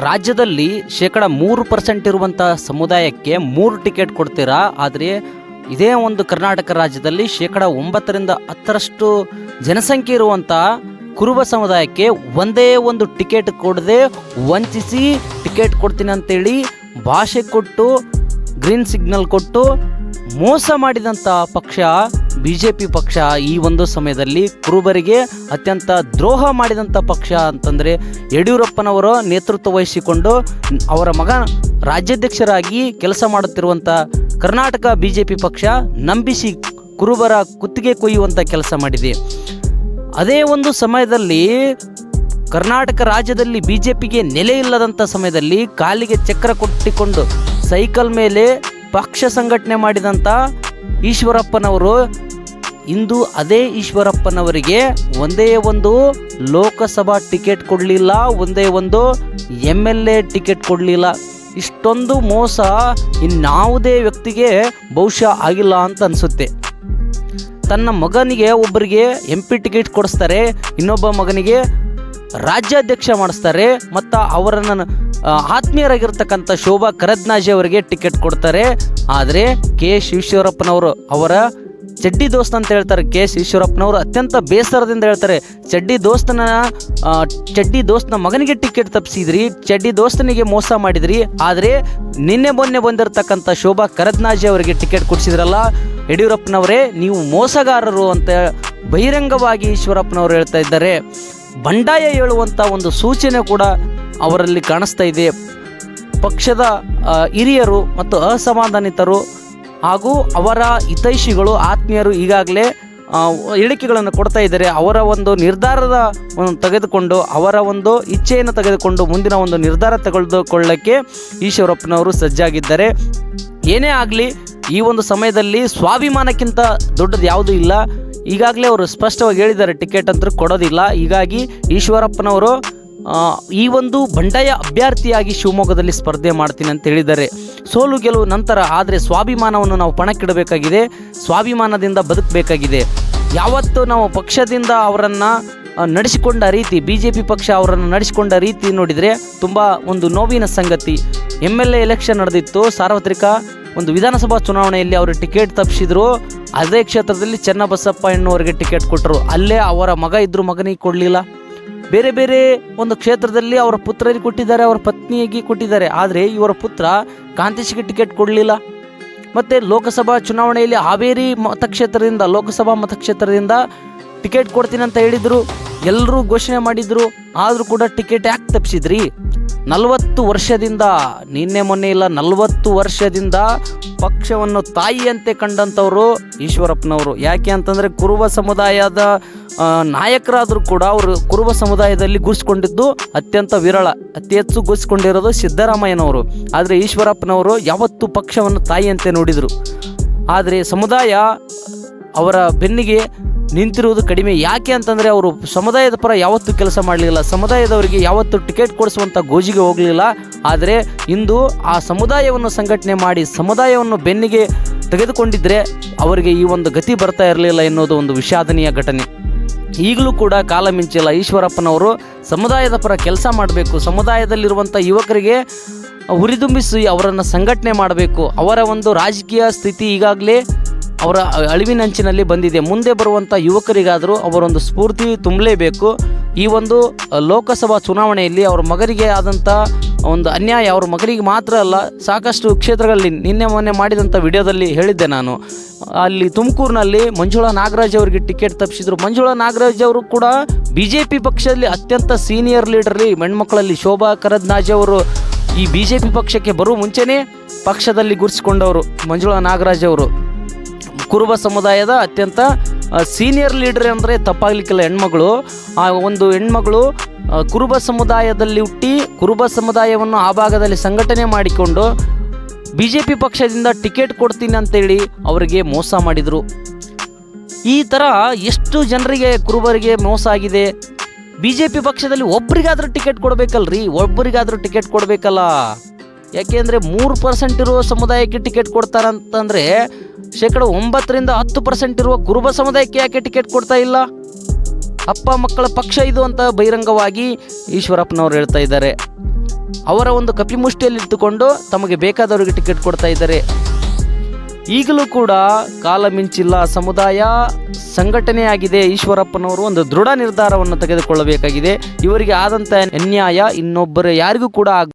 ರಾಜ್ಯದಲ್ಲಿ ಶೇಕಡ ಮೂರು ಪರ್ಸೆಂಟ್ ಇರುವಂಥ ಸಮುದಾಯಕ್ಕೆ ಮೂರು ಟಿಕೆಟ್ ಕೊಡ್ತೀರಾ? ಆದರೆ ಇದೇ ಒಂದು ಕರ್ನಾಟಕ ರಾಜ್ಯದಲ್ಲಿ ಶೇಕಡ ಒಂಬತ್ತರಿಂದ ಹತ್ತರಷ್ಟು ಜನಸಂಖ್ಯೆ ಇರುವಂಥ ಕುರುಬ ಸಮುದಾಯಕ್ಕೆ ಒಂದೇ ಒಂದು ಟಿಕೆಟ್ ಕೊಡದೆ ವಂಚಿಸಿ ಟಿಕೆಟ್ ಕೊಡ್ತೀನಿ ಅಂತೇಳಿ ಭಾಷೆ ಕೊಟ್ಟು ಗ್ರೀನ್ ಸಿಗ್ನಲ್ ಕೊಟ್ಟು ಮೋಸ ಮಾಡಿದಂಥ ಪಕ್ಷ ಬಿ ಜೆ ಪಿ ಪಕ್ಷ ಈ ಒಂದು ಸಮಯದಲ್ಲಿ ಕುರುಬರಿಗೆ ಅತ್ಯಂತ ದ್ರೋಹ ಮಾಡಿದಂಥ ಪಕ್ಷ ಅಂತಂದರೆ ಯಡಿಯೂರಪ್ಪನವರ ನೇತೃತ್ವ ವಹಿಸಿಕೊಂಡು ಅವರ ಮಗ ರಾಜ್ಯಾಧ್ಯಕ್ಷರಾಗಿ ಕೆಲಸ ಮಾಡುತ್ತಿರುವಂಥ ಕರ್ನಾಟಕ ಬಿ ಜೆ ಪಿ ಪಕ್ಷ ನಂಬಿಸಿ ಕುರುಬರ ಕುತ್ತಿಗೆ ಕೊಯ್ಯುವಂಥ ಕೆಲಸ ಮಾಡಿದೆ. ಅದೇ ಒಂದು ಸಮಯದಲ್ಲಿ ಕರ್ನಾಟಕ ರಾಜ್ಯದಲ್ಲಿ ಬಿ ಜೆ ಪಿಗೆ ನೆಲೆ ಇಲ್ಲದಂಥ ಸಮಯದಲ್ಲಿ ಕಾಲಿಗೆ ಚಕ್ರ ಕೊಟ್ಟಿಕೊಂಡು ಸೈಕಲ್ ಮೇಲೆ ಪಕ್ಷ ಸಂಘಟನೆ ಮಾಡಿದಂಥ ಈಶ್ವರಪ್ಪನವರು ಇಂದು ಅದೇ ಈಶ್ವರಪ್ಪನವರಿಗೆ ಒಂದೇ ಒಂದು ಲೋಕಸಭಾ ಟಿಕೆಟ್ ಕೊಡಲಿಲ್ಲ, ಒಂದೇ ಒಂದು ಎಂ ಎಲ್ ಎ ಟಿಕೆಟ್ ಕೊಡಲಿಲ್ಲ. ಇಷ್ಟೊಂದು ಮೋಸ ಇನ್ಯಾವುದೇ ವ್ಯಕ್ತಿಗೆ ಬಹುಶಃ ಆಗಿಲ್ಲ ಅಂತ ಅನಿಸುತ್ತೆ. ತನ್ನ ಮಗನಿಗೆ ಒಬ್ಬರಿಗೆ ಎಂ ಪಿ ಟಿಕೆಟ್ ಕೊಡಿಸ್ತಾರೆ, ಇನ್ನೊಬ್ಬ ಮಗನಿಗೆ ರಾಜ್ಯಾಧ್ಯಕ್ಷ ಮಾಡಿಸ್ತಾರೆ, ಮತ್ತು ಅವರನ್ನು ಆತ್ಮೀಯರಾಗಿರ್ತಕ್ಕಂಥ ಶೋಭಾ ಕರದ್ನಾಜಿ ಅವರಿಗೆ ಟಿಕೆಟ್ ಕೊಡ್ತಾರೆ. ಆದರೆ ಕೆ. ಎಸ್ ಅವರ ಚಡ್ಡಿ ದೋಸ್ತ್ ಅಂತ ಹೇಳ್ತಾರೆ ಕೆ ಎಸ್ ಈಶ್ವರಪ್ಪನವರು. ಅತ್ಯಂತ ಬೇಸರದಿಂದ ಹೇಳ್ತಾರೆ ಚಡ್ಡಿ ದೋಸ್ತನ ಚಡ್ಡಿ ದೋಸ್ತನ ಮಗನಿಗೆ ಟಿಕೆಟ್ ತಪ್ಪಿಸಿದ್ರಿ ಚಡ್ಡಿ ದೋಸ್ತನಿಗೆ ಮೋಸ ಮಾಡಿದ್ರಿ, ಆದರೆ ನಿನ್ನೆ ಮೊನ್ನೆ ಬಂದಿರತಕ್ಕಂಥ ಶೋಭಾ ಕರದ್ನಾಜಿ ಅವರಿಗೆ ಟಿಕೆಟ್ ಕೊಡಿಸಿದ್ರಲ್ಲ, ಯಡಿಯೂರಪ್ಪನವರೇ, ನೀವು ಮೋಸಗಾರರು ಅಂತ ಬಹಿರಂಗವಾಗಿ ಈಶ್ವರಪ್ಪನವರು ಹೇಳ್ತಾ ಇದ್ದಾರೆ. ಬಂಡಾಯ ಹೇಳುವಂಥ ಒಂದು ಸೂಚನೆ ಕೂಡ ಅವರಲ್ಲಿ ಕಾಣಿಸ್ತಾ ಇದೆ. ಪಕ್ಷದ ಹಿರಿಯರು ಮತ್ತು ಅಸಮಾಧಾನಿತರು ಹಾಗೂ ಅವರ ಹಿತೈಷಿಗಳು ಆತ್ಮೀಯರು ಈಗಾಗಲೇ ಹೇಳಿಕೆಗಳನ್ನು ಕೊಡ್ತಾ ಇದ್ದಾರೆ. ಅವರ ಒಂದು ನಿರ್ಧಾರದ ತೆಗೆದುಕೊಂಡು, ಅವರ ಒಂದು ಇಚ್ಛೆಯನ್ನು ತೆಗೆದುಕೊಂಡು ಮುಂದಿನ ಒಂದು ನಿರ್ಧಾರ ತೆಗೆದುಕೊಳ್ಳಕ್ಕೆ ಈಶ್ವರಪ್ಪನವರು ಸಜ್ಜಾಗಿದ್ದಾರೆ. ಏನೇ ಆಗಲಿ, ಈ ಒಂದು ಸಮಯದಲ್ಲಿ ಸ್ವಾಭಿಮಾನಕ್ಕಿಂತ ದೊಡ್ಡದು ಯಾವುದೂ ಇಲ್ಲ. ಈಗಾಗಲೇ ಅವರು ಸ್ಪಷ್ಟವಾಗಿ ಹೇಳಿದ್ದಾರೆ, ಟಿಕೆಟ್ ಅಂತೂ ಕೊಡೋದಿಲ್ಲ. ಹೀಗಾಗಿ ಈಶ್ವರಪ್ಪನವರು ಈ ಒಂದು ಬಂಡಾಯ ಅಭ್ಯರ್ಥಿಯಾಗಿ ಶಿವಮೊಗ್ಗದಲ್ಲಿ ಸ್ಪರ್ಧೆ ಮಾಡ್ತೀನಿ ಅಂತ ಹೇಳಿದ್ದಾರೆ. ಸೋಲು ಗೆಲುವು ನಂತರ ಆದರೆ ಸ್ವಾಭಿಮಾನವನ್ನು ನಾವು ಪಣಕ್ಕಿಡಬೇಕಾಗಿದೆ, ಸ್ವಾಭಿಮಾನದಿಂದ ಬದುಕಬೇಕಾಗಿದೆ. ಯಾವತ್ತು ನಾವು ಪಕ್ಷದಿಂದ ಅವರನ್ನು ನಡೆಸಿಕೊಂಡ ರೀತಿ ಬಿ ಜೆ ಪಿ ಪಕ್ಷ ಅವರನ್ನು ನಡೆಸಿಕೊಂಡ ರೀತಿ ನೋಡಿದರೆ ತುಂಬ ಒಂದು ನೋವಿನ ಸಂಗತಿ. ಎಂ ಎಲ್ ಎ ಎಲೆಕ್ಷನ್ ನಡೆದಿತ್ತು, ಸಾರ್ವತ್ರಿಕ ಒಂದು ವಿಧಾನಸಭಾ ಚುನಾವಣೆಯಲ್ಲಿ ಅವರು ಟಿಕೆಟ್ ತಪ್ಪಿಸಿದ್ರು, ಅದೇ ಕ್ಷೇತ್ರದಲ್ಲಿ ಚೆನ್ನಬಸಪ್ಪ ಎನ್ನುವರಿಗೆ ಟಿಕೆಟ್ ಕೊಟ್ಟರು. ಅಲ್ಲೇ ಅವರ ಮಗ ಇದ್ದರೂ ಮಗನಿಗೆ ಕೊಡಲಿಲ್ಲ. ಬೇರೆ ಬೇರೆ ಒಂದು ಕ್ಷೇತ್ರದಲ್ಲಿ ಅವರ ಪುತ್ರರಿಗೆ ಕೊಟ್ಟಿದ್ದಾರೆ, ಅವರ ಪತ್ನಿಯಾಗಿ ಕೊಟ್ಟಿದ್ದಾರೆ. ಆದರೆ ಇವರ ಪುತ್ರ ಕಾಂತೇಶಿಗೆ ಟಿಕೆಟ್ ಕೊಡಲಿಲ್ಲ. ಮತ್ತು ಲೋಕಸಭಾ ಚುನಾವಣೆಯಲ್ಲಿ ಹಾವೇರಿ ಮತಕ್ಷೇತ್ರದಿಂದ, ಲೋಕಸಭಾ ಮತಕ್ಷೇತ್ರದಿಂದ ಟಿಕೆಟ್ ಕೊಡ್ತೀನಿ ಅಂತ ಹೇಳಿದರು ಎಲ್ಲರೂ ಘೋಷಣೆ ಮಾಡಿದ್ರು, ಆದರೂ ಕೂಡ ಟಿಕೆಟ್ ಯಾಕೆ ತಪ್ಪಿಸಿದ್ರಿ ನಲವತ್ತು ವರ್ಷದಿಂದ, ನಿನ್ನೆ ಮೊನ್ನೆ ಇಲ್ಲ, ನಲವತ್ತು ವರ್ಷದಿಂದ ಪಕ್ಷವನ್ನು ತಾಯಿಯಂತೆ ಕಂಡಂಥವರು ಈಶ್ವರಪ್ಪನವರು. ಯಾಕೆ ಅಂತಂದರೆ ಕುರುಬ ಸಮುದಾಯದ ನಾಯಕರಾದರೂ ಕೂಡ ಅವರು ಕುರುಬ ಸಮುದಾಯದಲ್ಲಿ ಗುರ್ಸ್ಕೊಂಡಿದ್ದು ಅತ್ಯಂತ ವಿರಳ, ಅತಿ ಹೆಚ್ಚು ಗುರ್ಸ್ಕೊಂಡಿರೋದು ಸಿದ್ದರಾಮಯ್ಯನವರು. ಆದರೆ ಈಶ್ವರಪ್ಪನವರು ಯಾವತ್ತೂ ಪಕ್ಷವನ್ನು ತಾಯಿಯಂತೆ ನೋಡಿದರು. ಆದರೆ ಸಮುದಾಯ ಅವರ ಬೆನ್ನಿಗೆ ನಿಂತಿರುವುದು ಕಡಿಮೆ. ಯಾಕೆ ಅಂತಂದರೆ ಅವರು ಸಮುದಾಯದ ಪರ ಯಾವತ್ತೂ ಕೆಲಸ ಮಾಡಲಿಲ್ಲ. ಸಮುದಾಯದವರಿಗೆ ಯಾವತ್ತೂ ಟಿಕೆಟ್ ಕೊಡಿಸುವಂಥ ಗೋಜಿಗೆ ಹೋಗಲಿಲ್ಲ. ಆದರೆ ಇಂದು ಆ ಸಮುದಾಯವನ್ನು ಸಂಘಟನೆ ಮಾಡಿ ಸಮುದಾಯವನ್ನು ಬೆನ್ನಿಗೆ ತೆಗೆದುಕೊಂಡಿದ್ದರೆ ಅವರಿಗೆ ಈ ಒಂದು ಗತಿ ಬರ್ತಾ ಇರಲಿಲ್ಲ ಎನ್ನುವುದು ಒಂದು ವಿಷಾದನೀಯ ಘಟನೆ. ಈಗಲೂ ಕೂಡ ಕಾಲ ಮಿಂಚಿಲ್ಲ. ಈಶ್ವರಪ್ಪನವರು ಸಮುದಾಯದ ಪರ ಕೆಲಸ ಮಾಡಬೇಕು. ಸಮುದಾಯದಲ್ಲಿರುವಂಥ ಯುವಕರಿಗೆ ಹುರಿದುಂಬಿಸಿ ಅವರನ್ನು ಸಂಘಟನೆ ಮಾಡಬೇಕು. ಅವರ ಒಂದು ರಾಜಕೀಯ ಸ್ಥಿತಿ ಈಗಾಗಲೇ ಅವರ ಅಳಿವಿನಂಚಿನಲ್ಲಿ ಬಂದಿದೆ. ಮುಂದೆ ಬರುವಂಥ ಯುವಕರಿಗಾದರೂ ಅವರೊಂದು ಸ್ಫೂರ್ತಿ ತುಂಬಲೇಬೇಕು. ಈ ಒಂದು ಲೋಕಸಭಾ ಚುನಾವಣೆಯಲ್ಲಿ ಅವರ ಮಗರಿಗೆ ಆದಂಥ ಒಂದು ಅನ್ಯಾಯ ಅವ್ರ ಮಗನಿಗೆ ಮಾತ್ರ ಅಲ್ಲ, ಸಾಕಷ್ಟು ಕ್ಷೇತ್ರಗಳಲ್ಲಿ ನಿನ್ನೆ ಮೊನ್ನೆ ಮಾಡಿದಂಥ ವಿಡಿಯೋದಲ್ಲಿ ಹೇಳಿದ್ದೆ ನಾನು. ಅಲ್ಲಿ ತುಮಕೂರಿನಲ್ಲಿ ಮಂಜುಳಾ ನಾಗರಾಜ್ ಅವರಿಗೆ ಟಿಕೆಟ್ ತಪ್ಪಿಸಿದ್ರು. ಮಂಜುಳಾ ನಾಗರಾಜ್ ಅವರು ಕೂಡ ಬಿ ಜೆ ಪಿ ಪಕ್ಷದಲ್ಲಿ ಅತ್ಯಂತ ಸೀನಿಯರ್ ಲೀಡರ್ ಹೆಣ್ಮಕ್ಳಲ್ಲಿ ಶೋಭಾ ಕರದ್ನಾಜ್ ಅವರು ಈ ಬಿ ಜೆ ಪಿ ಪಕ್ಷಕ್ಕೆ ಬರುವ ಮುಂಚೆನೇ ಪಕ್ಷದಲ್ಲಿ ಗುರುತಿಸಿಕೊಂಡವರು ಮಂಜುಳಾ ನಾಗರಾಜ್ ಅವರು. ಕುರುಬ ಸಮುದಾಯದ ಅತ್ಯಂತ ಸೀನಿಯರ್ ಲೀಡರ್ ಅಂದರೆ ತಪ್ಪಾಗಲಿಕ್ಕಿಲ್ಲ ಹೆಣ್ಮಗಳು. ಆ ಒಂದು ಹೆಣ್ಮಗಳು ಕುರುಬ ಸಮುದಾಯದಲ್ಲಿ ಹುಟ್ಟಿ, ಕುರುಬ ಸಮುದಾಯವನ್ನು ಆ ಭಾಗದಲ್ಲಿ ಸಂಘಟನೆ ಮಾಡಿಕೊಂಡು ಬಿ ಜೆ ಪಿ ಪಕ್ಷದಿಂದ ಟಿಕೆಟ್ ಕೊಡ್ತೀನಿ ಅಂತೇಳಿ ಅವರಿಗೆ ಮೋಸ ಮಾಡಿದರು. ಈ ಥರ ಎಷ್ಟು ಜನರಿಗೆ, ಕುರುಬರಿಗೆ ಮೋಸ ಆಗಿದೆ? ಬಿ ಜೆ ಪಿ ಪಕ್ಷದಲ್ಲಿ ಒಬ್ರಿಗಾದರೂ ಟಿಕೆಟ್ ಕೊಡಬೇಕಲ್ರಿ? ಒಬ್ಬರಿಗಾದರೂ ಟಿಕೆಟ್ ಕೊಡಬೇಕಲ್ಲ? ಯಾಕೆಂದರೆ ಮೂರು ಪರ್ಸೆಂಟ್ ಇರುವ ಸಮುದಾಯಕ್ಕೆ ಟಿಕೆಟ್ ಕೊಡ್ತಾರಂತಂದರೆ ಶೇಕಡ ಒಂಬತ್ತರಿಂದ ಹತ್ತು ಪರ್ಸೆಂಟ್ ಇರುವ ಕುರುಬ ಸಮುದಾಯಕ್ಕೆ ಯಾಕೆ ಟಿಕೆಟ್ ಕೊಡ್ತಾ ಇಲ್ಲ? ಅಪ್ಪ, ಮಕ್ಕಳ ಪಕ್ಷ ಇದು ಅಂತ ಬಹಿರಂಗವಾಗಿ ಈಶ್ವರಪ್ಪನವರು ಹೇಳ್ತಾ ಇದ್ದಾರೆ. ಅವರ ಒಂದು ಕಪಿಮುಷ್ಟಿಯಲ್ಲಿ ಇಟ್ಟುಕೊಂಡು ತಮಗೆ ಬೇಕಾದವರಿಗೆ ಟಿಕೆಟ್ ಕೊಡ್ತಾ ಇದ್ದಾರೆ. ಈಗಲೂ ಕೂಡ ಕಾಲ ಮಿಂಚಿಲ್ಲ ಸಮುದಾಯ ಸಂಘಟನೆಯಾಗಿದೆ ಈಶ್ವರಪ್ಪನವರು, ಒಂದು ದೃಢ ನಿರ್ಧಾರವನ್ನು ತೆಗೆದುಕೊಳ್ಳಬೇಕಾಗಿದೆ. ಇವರಿಗೆ ಆದಂಥ ಅನ್ಯಾಯ ಇನ್ನೊಬ್ಬರು, ಯಾರಿಗೂ ಕೂಡ